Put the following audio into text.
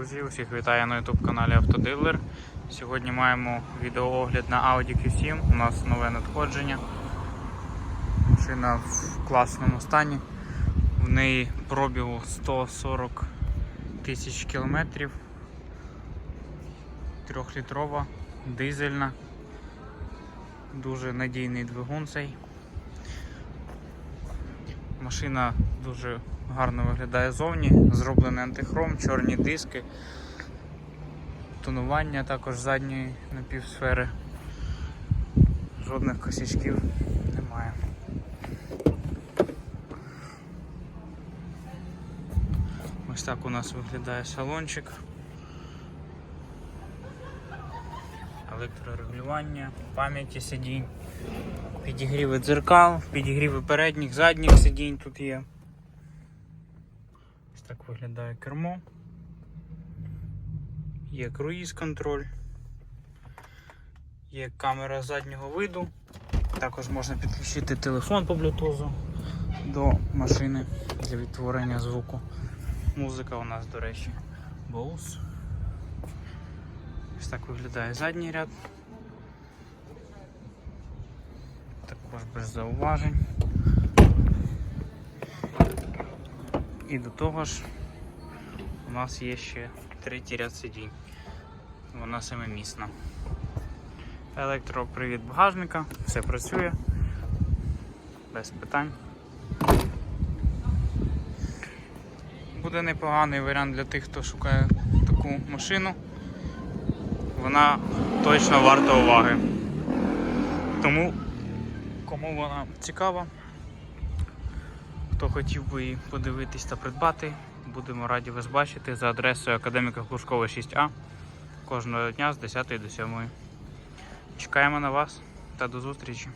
Друзі, усіх вітаю на YouTube каналі Автодилер. Сьогодні маємо відеоогляд на Audi Q7. У нас нове надходження. Машина в класному стані. В неї пробігу 140 тисяч кілометрів. Трьохлітрова, дизельна. Дуже надійний двигун цей. Машина дуже гарно виглядає зовні, зроблений антихром, чорні диски, тонування також задньої напівсфери. Жодних косячків немає. Ось так у нас виглядає салончик. Електрорегулювання, пам'яті сидінь, підігріви дзеркал, підігріви передніх, задніх сидінь тут є. Ось так виглядає кермо. Є круїз контроль, є камера заднього виду. Також можна підключити телефон по блютузу до машини для відтворення звуку. Музика у нас, до речі, Bose. Ось так виглядає задній ряд. Також без зауважень. І до того ж у нас є ще третій ряд сидінь. Вона семимісна. Електропривід багажника, все працює, без питань. Буде непоганий варіант для тих, хто шукає таку машину. Вона точно варта уваги. Тому кому вона цікава, хто хотів би подивитись та придбати, будемо раді вас бачити за адресою Академіка Глушкова 6А кожного дня з 10 до 7. Чекаємо на вас та до зустрічі!